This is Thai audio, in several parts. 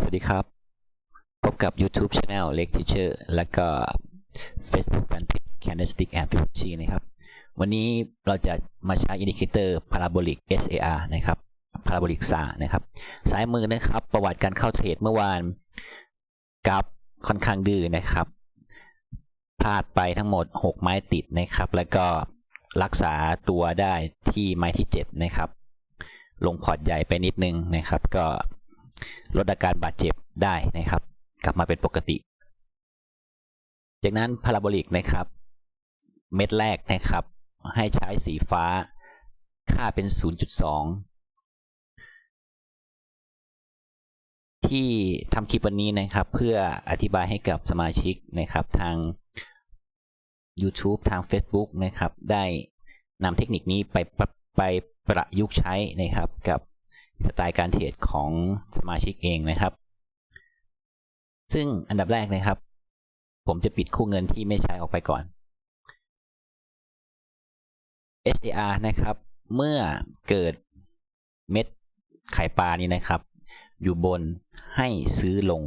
สวัสดีครับ พบกับ YouTube Channel เล็ก Teacher และก็ Facebook Fanpage Candlestick and Fibonacci นะครับ วันนี้เราจะมาใช้อินดิเคเตอร์ Parabolic SAR นะครับ Parabolic SAR นะครับซ้ายมือนะครับ ประวัติการเข้าเทรดเมื่อวานกราฟค่อนข้างดื้อนะครับ พลาดไปทั้งหมด 6 ไม้ติดนะครับ แล้วก็รักษาตัวได้ที่ไม้ที่ 7 นะครับ ลงพอร์ตใหญ่ไปนิดนึงนะครับ ก็ ลดอาการบาดเจ็บได้นะครับ กลับมาเป็นปกติ จากนั้นพาราโบลิกนะครับ เม็ดแรกนะครับ ให้ใช้สีฟ้า ค่าเป็น 0.2 ที่ทำคลิปวันนี้นะครับ เพื่ออธิบายให้กับสมาชิกนะครับทาง YouTube ทาง Facebook นะครับ ได้นำเทคนิคนี้ไปไปประยุกต์ใช้นะครับกับ สไตล์การเทรดของสมาชิกเองนะครับ ซึ่งอันดับแรกนะครับ ผมจะปิดคู่เงินที่ไม่ใช้ออกไปก่อน SAR นะครับ เมื่อเกิดเม็ดไข่ปลานี้นะครับ อยู่บนให้ซื้อลง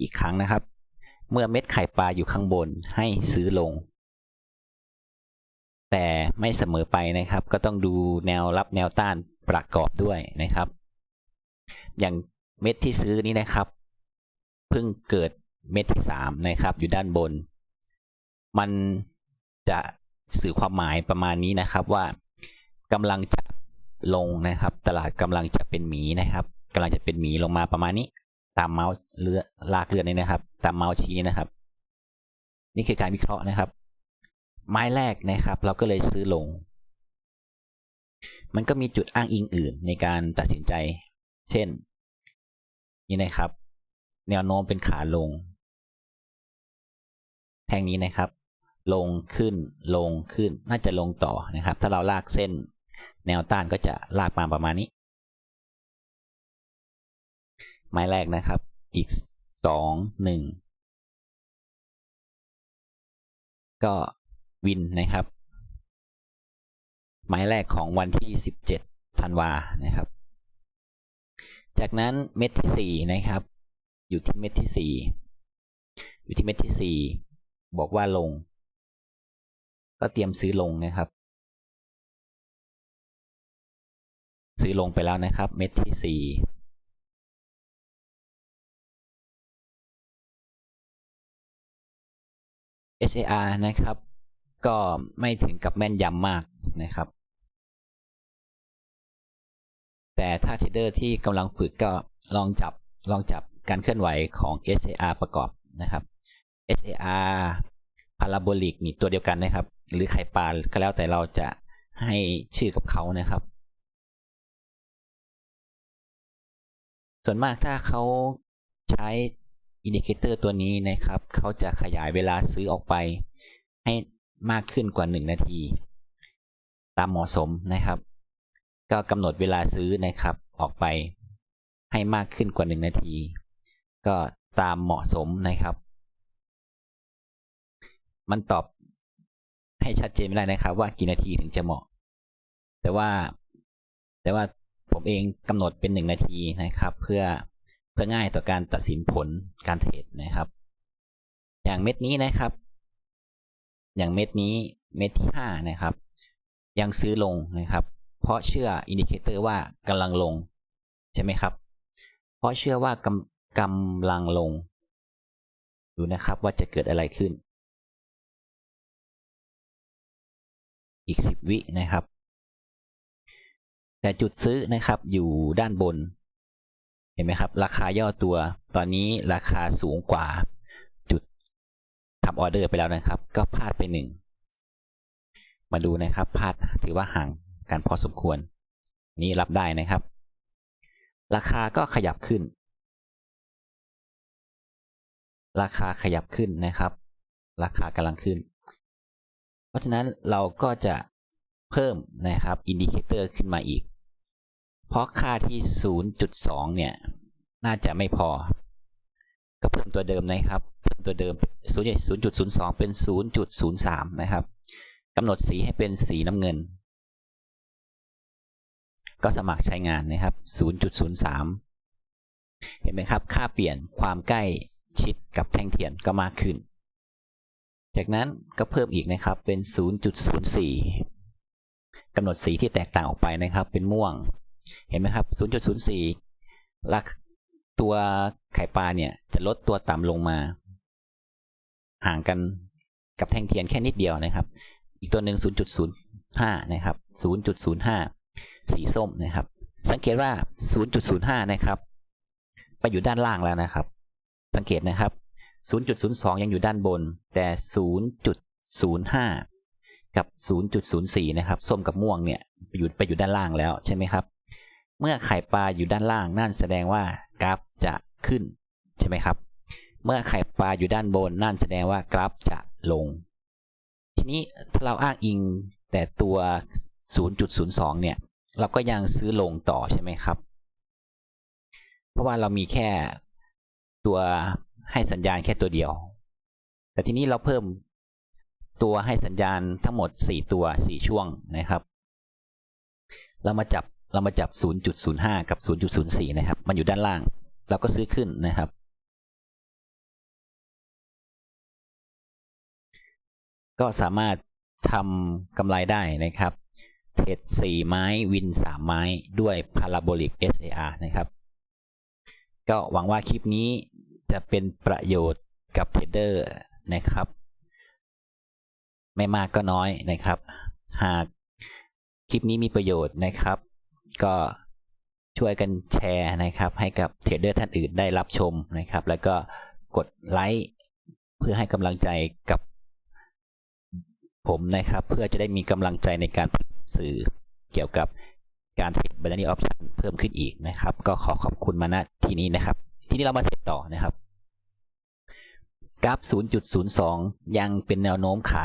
อีกครั้งนะครับ เมื่อเม็ดไข่ปลาอยู่ข้างบนให้ซื้อลง แต่ไม่เสมอไปนะครับ ก็ต้องดูแนวรับแนวต้าน ประกอบด้วยนะครับ อย่างเม็ดที่ซื้อนี้นะครับ เพิ่งเกิดเม็ดที่สามนะครับ อยู่ด้านบน มันจะสื่อความหมายประมาณนี้นะครับว่ากำลังจะลงนะครับ ตลาดกำลังจะเป็นหมีนะครับกำลังจะเป็นหมีลงมาประมาณนี้ ตามเมาส์เลือลากเลือดนี่นะครับ ตามเมาส์ชี้นะครับ นี่คือการวิเคราะห์นะครับ ไม้แรกนะครับ เราก็เลยซื้อลง มันก็มีจุดอ้างอิงอื่นในการตัดสินใจ เช่น นี่นะครับ แนวโน้มเป็นขาลง แท่งนี้นะครับ ลงขึ้นลงขึ้นน่าจะลงต่อนะครับ ถ้าเราลากเส้น แนวต้านก็จะลากมาประมาณนี้ ไม้แรกนะครับ อีกสองหนึ่งก็วินนะครับ หมายแรกของวันที่ 17 ธันวานะครับ จากนั้นเม็ดที่ 4 นะครับ อยู่ที่เม็ดที่ 4 อยู่ที่เม็ดที่ 4 บอกว่าลง ก็เตรียมซื้อลงนะครับ ซื้อลงไปแล้วนะครับ เม็ดที่4 SAR นะครับ ก็ไม่ถึงกับแม่นยำมากนะครับ แต่ถ้าเทรดเดอร์ที่กำลังฝึกก็ลองจับลองจับการเคลื่อนไหวของ SAR ประกอบนะครับ SAR Parabolic นี่ตัวเดียวกันนะครับ หรือไข่ปลาก็แล้วแต่เราจะให้ชื่อกับเขานะครับ ส่วนมากถ้าเขาใช้อินดิเคเตอร์ตัวนี้นะครับ เขาจะขยายเวลาซื้อออกไป ให้ มากขึ้นกว่า 1 นาที ตามเหมาะสมนะครับ ก็กำหนดเวลาซื้อนะครับ ออกไปให้มากขึ้นกว่า 1 นาที ก็ตามเหมาะสมนะครับ มันตอบให้ชัดเจนไม่ได้นะครับ ว่ากี่นาทีถึงจะเหมาะ แต่ว่าแต่ว่าผมเองกำหนดเป็นหนึ่งนาทีนะครับ เพื่อเพื่อง่ายต่อการตัดสินผลการเทรดนะครับ อย่างเม็ดนี้นะครับ อย่างเม็ดนี้เม็ดที่ห้านะครับ ยังซื้อลงนะครับ เพราะเชื่ออินดิเคเตอร์ว่ากำลังลง ใช่ไหมครับ เพราะเชื่อว่ากำกำลังลง ดูนะครับว่าจะเกิดอะไรขึ้น อีกสิบวินะครับ แต่จุดซื้อนะครับอยู่ด้านบน เห็นไหมครับ ราคาย่อตัว ตอนนี้ราคาสูงกว่า ทำออเดอร์ไปแล้วนะครับ ก็พลาดไปหนึ่งมาดูนะครับพลาดถือว่าห่างกันพอสมควร นี้รับได้นะครับ ราคาก็ขยับขึ้น ราคาขยับขึ้นนะครับ ราคากำลังขึ้น เพราะฉะนั้นเราก็จะเพิ่มนะครับอินดิเคเตอร์ขึ้นมาอีก เพราะค่าที่ 0.2 เนี่ย น่าจะไม่พอ ก็เพิ่มตัวเดิมนะครับ มตัวเดิม0.02 เป็น 0.03 นะครับกำหนดสีให้เป็นสีน้ำเงิน ก็สมัครใช้งานนะครับ 0.03 เห็นไหมนไหมครับ ค่าเปลี่ยนความใกล้ชิดกับแท่งเทียนก็มากขึ้น จากนั้นก็เพิ่มอีกนะครับเป็น 0.04 กำหนดสีที่แตกต่างออกไปนะครับ เป็นม่วง เห็นไหมครับ 0.04ลักตัวไข่ปลาเนี่ยจะลดตัวต่ำลงมา ห่างกันกับแท่งเทียนแค่นิดเดียวนะครับ อีกตัวหนึ่ง 0.05 นะครับ 0.05 สีส้มนะครับ สังเกตว่า 0.05 นะครับ ไปอยู่ด้านล่างแล้วนะครับ สังเกตนะครับ 0.02 ยังอยู่ด้านบน แต่ 0.05 กับ 0.04 นะครับ ส้มกับม่วงเนี่ยไปอยู่ไปอยู่ด้านล่างแล้วใช่ไหมครับ เมื่อไข่ปลาอยู่ด้านล่างนั่นแสดงว่ากราฟจะขึ้นใช่ไหมครับ เมื่อไข่ปลาอยู่ด้านบนนั่นแสดงว่ากราฟจะลง ทีนี้ถ้าเราอ้างอิงแต่ตัว 0.02 เนี่ย เราก็ยังซื้อลงต่อใช่ไหมครับ เพราะว่าเรามีแค่ตัวให้สัญญาณแค่ตัวเดียว แต่ทีนี้เราเพิ่มตัวให้สัญญาณทั้งหมด 4 ตัว 4 ช่วงนะครับ เรามาจับเรามาจับ 0.05 กับ 0.04 นะครับ มันอยู่ด้านล่าง เราก็ซื้อขึ้นนะครับ ก็สามารถทำกำไรได้นะครับ เทรด4 ไม้วิน 3 ไม้ด้วย Parabolic SAR นะครับ ก็หวังว่าคลิปนี้จะเป็นประโยชน์กับเทรดเดอร์นะครับ ไม่มากก็น้อยนะครับ หากคลิปนี้มีประโยชน์นะครับ ก็ช่วยกันแชร์นะครับ ให้กับเทรดเดอร์ท่านอื่นได้รับชมนะครับ แล้วก็กดไลค์เพื่อให้กำลังใจกับ ผมนะครับ เพื่อจะได้มีกำลังใจในการสื่อเกี่ยวกับการเทรดบัตรนี้ออปชั่นเพิ่มขึ้นอีกนะครับ ก็ขอขอบคุณมาณที่นี้นะครับ ที่นี้เรามาเทรดต่อนะครับ กราฟ 0.02 ยังเป็นแนวโน้มขา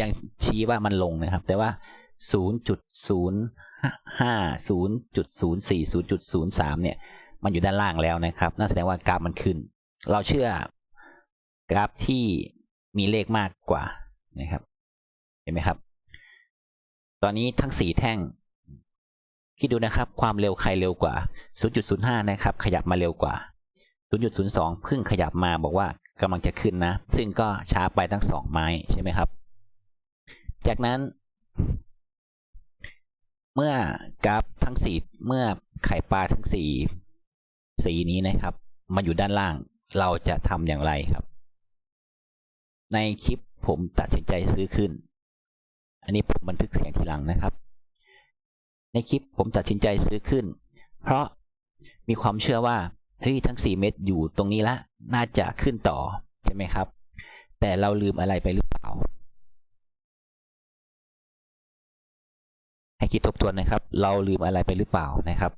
ยังชี้ว่ามันลงนะครับ แต่ว่า 0.05 0.04 0.03 เนี่ย มันอยู่ด้านล่างแล้วนะครับนั่นแสดงว่ากราฟมันขึ้น เราเชื่อกราฟที่มีเลขมากกว่านะครับ เห็นไหมครับ ตอนนี้ทั้งสี่แท่ง คิดดูนะครับ ความเร็วใครเร็วกว่า 0.05 นะครับ ขยับมาเร็วกว่า 0.02 เพิ่งขยับมาบอกว่ากำลังจะขึ้นนะ ซึ่งก็ช้าไปทั้งสองไม้ใช่ไหมครับ จากนั้น เมื่อกราฟทั้งสี่เมื่อไข่ปลาทั้งสี่สีนี้นะครับมาอยู่ด้านล่างเราจะทำอย่างไรครับ ในคลิปผมตัดสินใจซื้อขึ้น อันนี้ผมบันทึกเสียงทีหลังนะครับ ในคลิปผมตัดสินใจซื้อขึ้น เพราะมีความเชื่อว่าเฮ้ยทั้ง 4 เม็ดอยู่ตรงนี้ละน่าจะขึ้นต่อใช่ไหมครับ แต่เราลืมอะไรไปหรือเปล่า ให้คิดทบทวนนะครับ เราลืมอะไรไปหรือเปล่านะครับ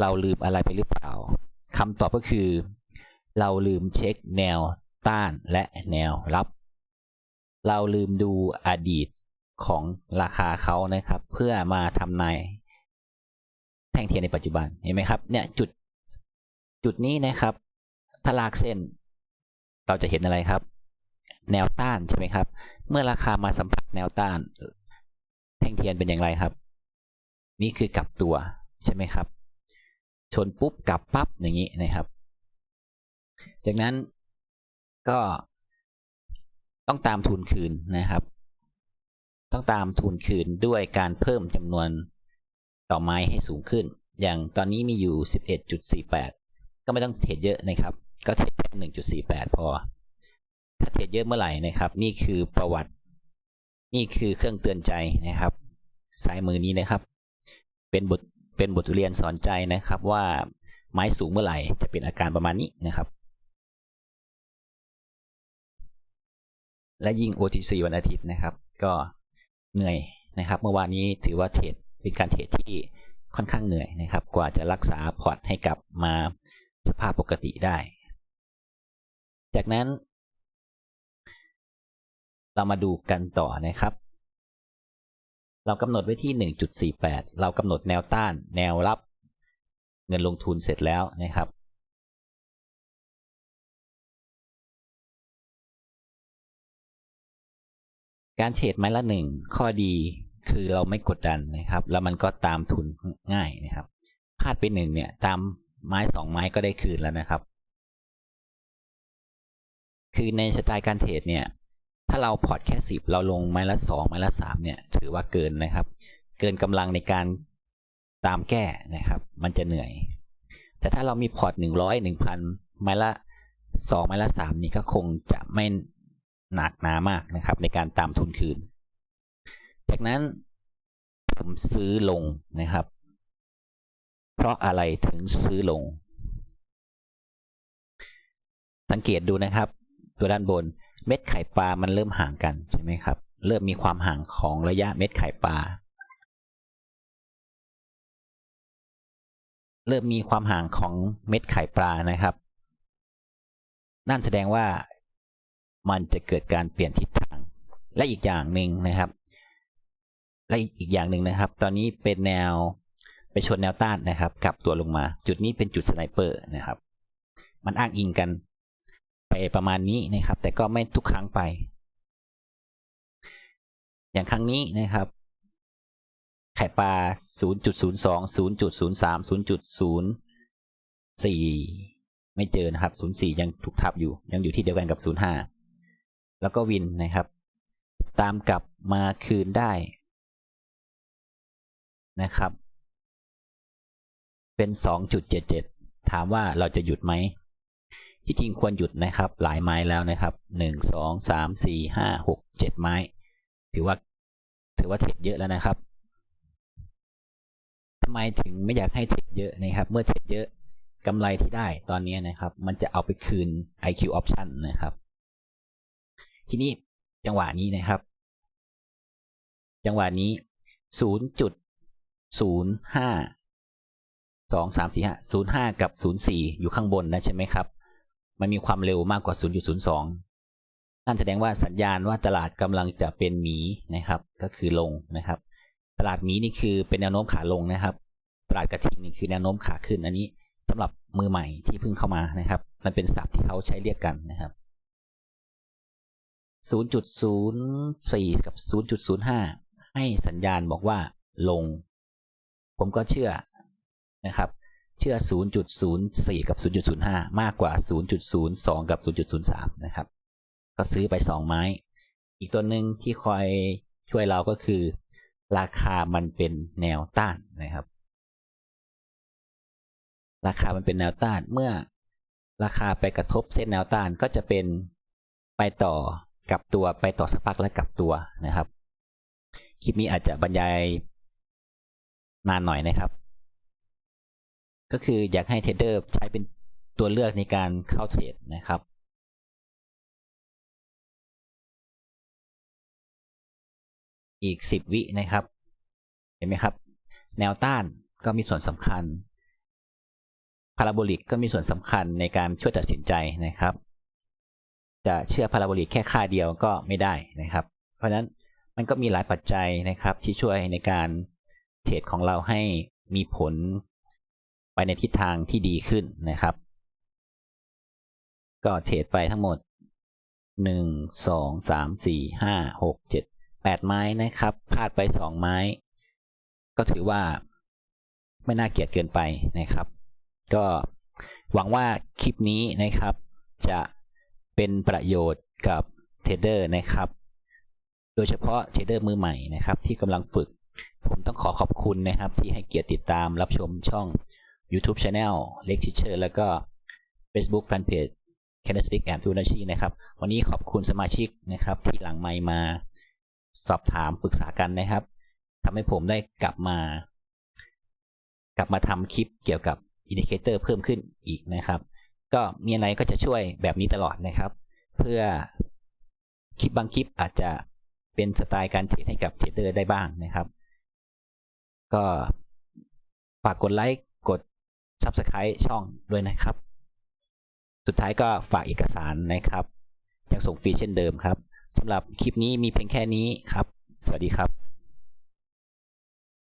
เราลืมอะไรไปหรือเปล่าคำตอบก็คือ เราลืมเช็คแนวต้านและแนวรับ เราลืมดูอดีตของราคาเขานะครับ เพื่อมาทำนายแท่งเทียนในปัจจุบันเห็นไหมครับ เนี่ยจุดจุดนี้นะครับ ถ้าลากเส้น เราจะเห็นอะไรครับ แนวต้านใช่ไหมครับ เมื่อราคามาสัมผัสแนวต้าน แท่งเทียนเป็นอย่างไรครับ นี่คือกลับตัวใช่ไหมครับ ชนปุ๊บกลับปั๊บอย่างนี้นะครับ จากนั้นก็ ต้องตามทุนคืนนะครับ ต้องตามทุนคืนด้วยการเพิ่มจำนวนต่อไม้ให้สูงขึ้น อย่างตอนนี้มีอยู่ 11.48 ก็ไม่ต้องเทรดเยอะนะครับ ก็เทรดแค่1.48 พอ ถ้าเทรดเยอะเมื่อไหร่นะครับ นี่คือประวัติ นี่คือเครื่องเตือนใจนะครับซ้ายมือนี้นะครับ เป็นบทเป็นบทเรียนสอนใจนะครับว่าไม้สูงเมื่อไหร่จะเป็นอาการประมาณนี้นะครับ และยิ่ง OTC วันอาทิตย์นะครับ ก็เหนื่อยนะครับ เมื่อวานนี้ถือว่าเทรดเป็นการเทรดที่ค่อนข้างเหนื่อยนะครับ กว่าจะรักษาพอร์ตให้กลับมาสภาพปกติได้ จากนั้น เรามาดูกันต่อนะครับ เรากำหนดไว้ที่ 1.48 เรากำหนดแนวต้าน แนวรับ เงินลงทุนเสร็จแล้วนะครับ การเทรดไม้ละหนึ่งข้อดีคือเราไม่กดดันนะครับ แล้วมันก็ตามทุนง่ายนะครับพลาดไปหนึ่งเนี่ย ตามไม้สองไม้ก็ได้คืนแล้วนะครับ คือในสไตล์การเทรดเนี่ย ถ้าเราพอร์ตแค่สิบเราลงไม้ละสองไม้ละสามเนี่ย ถือว่าเกินนะครับ เกินกำลังในการตามแก้นะครับ มันจะเหนื่อย แต่ถ้าเรามีพอร์ตหนึ่งร้อยหนึ่งพันไม้ละสองไม้ละสามนี่ก็คงจะไม่ หนักหนามากนะครับ ในการตามทุนคืน จากนั้นผมซื้อลงนะครับ เพราะอะไรถึงซื้อลง สังเกตดูนะครับ ตัวด้านบนเม็ดไข่ปลามันเริ่มห่างกันใช่ไหมครับ เริ่มมีความห่างของระยะเม็ดไข่ปลาเริ่มมีความห่างของเม็ดไข่ปลานะครับ นั่นแสดงว่า มันจะเกิดการเปลี่ยนทิศทาง และอีกอย่างหนึ่งนะครับ และอีกอย่างหนึ่งนะครับ ตอนนี้เป็นแนวไปชนแนวต้านนะครับกลับตัวลงมา จุดนี้เป็นจุดสไนเปอร์นะครับ มันอ้างอิงกันไปประมาณนี้นะครับ แต่ก็ไม่ทุกครั้งไป อย่างครั้งนี้นะครับ ไข่ปลา 0.02 0.03 0.04 ไม่เจอนะครับ 04 ยังถูกทับอยู่ ยังอยู่ที่เดียวกันกับ 05 แล้วก็วินนะครับ ตามกลับมาคืนได้นะครับ เป็น 2.77 ถามว่าเราจะหยุดไหม ที่จริงควรหยุดนะครับ หลายไม้แล้วนะครับ 1 2 3 4 5 6 7 ไม้ ถือว่าถือว่าเทรดเยอะแล้วนะครับทำไมถึงไม่อยากให้เทรดเยอะนะครับ เมื่อเทรดเยอะกำไรที่ได้ตอนนี้นะครับ มันจะเอาไปคืน IQ option นะครับ ทีนี้จังหวะนี้นะครับ จังหวะนี้0.05 2 3 4 5 05กับ04อยู่ข้างบนนะใช่ไหมครับ มันมีความเร็วมากกว่า0.02นั่นแสดงว่าสัญญาณว่าตลาดกำลังจะเป็นหมีนะครับ ก็คือลงนะครับ ตลาดหมีนี่คือเป็นแนวโน้มขาลงนะครับ ตลาดกระทิงนี่คือแนวโน้มขาขึ้น อันนี้สำหรับมือใหม่ที่เพิ่งเข้ามานะครับ มันเป็นศัพท์ที่เขาใช้เรียกกันนะครับ 0.04 กับ 0.05 ให้สัญญาณบอกว่าลง ผมก็เชื่อนะครับ เชื่อ 0.04 กับ 0.05 มากกว่า 0.02 กับ 0.03 นะครับ ก็ซื้อไป 2 ไม้ อีกตัวหนึ่งที่คอยช่วยเราก็คือ ราคามันเป็นแนวต้านนะครับ ราคามันเป็นแนวต้านเมื่อราคาไปกระทบเส้นแนวต้านก็จะเป็นไปต่อ กลับตัวไปต่อสักพักและกลับตัวนะครับ คลิปนี้อาจจะบรรยายนานหน่อยนะครับ ก็คืออยากให้เทรดเดอร์ใช้เป็นตัวเลือกในการเข้าเทรดนะครับอีกสิบวินะครับ เห็นไหมครับ แนวต้านก็มีส่วนสำคัญพาราโบลิกก็มีส่วนสำคัญในการช่วยตัดสินใจนะครับ จะเชื่อพาราโบลิกแค่ค่าเดียวก็ไม่ได้นะครับ เพราะฉะนั้นมันก็มีหลายปัจจัยนะครับ ที่ช่วยในการเทรดของเราให้มีผลไปในทิศทางที่ดีขึ้นนะครับ ก็เทรดไปทั้งหมดหนึ่งสองสามสี่ห้าหกเจ็ดแปดไม้นะครับพลาดไปสองไม้ ก็ถือว่าไม่น่าเกลียดเกินไปนะครับ ก็หวังว่าคลิปนี้นะครับจะ เป็นประโยชน์กับเทรดเดอร์นะครับ โดยเฉพาะเทรดเดอร์มือใหม่นะครับ ที่กำลังฝึก ผมต้องขอขอบคุณนะครับ ที่ให้เกียรติติดตามรับชมช่อง YouTube Channel เล็กทิเชอร์แล้วก็ Facebook Fanpage c a n e s t i c and Fibonacci นะครับ วันนี้ขอบคุณสมาชิกนะครับ ที่หลังไมมาสอบถามปรึกษากันนะครับทำให้ผมได้กลับมา กลับมาทำคลิปเกี่ยวกับอินดิเคเตอร์เพิ่มขึ้นอีกนะครับ ก็มีอะไรก็จะช่วยแบบนี้ตลอดนะครับ เพื่อคลิปบางคลิปอาจจะเป็นสไตล์การเทรดให้กับเทรดเดอร์ได้บ้างนะครับ ก็ฝากกดไลค์กด Subscribe ช่องด้วยนะครับ สุดท้ายก็ฝากเอกสารนะครับยังส่งฟรีเช่นเดิมครับสำหรับคลิปนี้มีเพียงแค่นี้ครับ สวัสดีครับ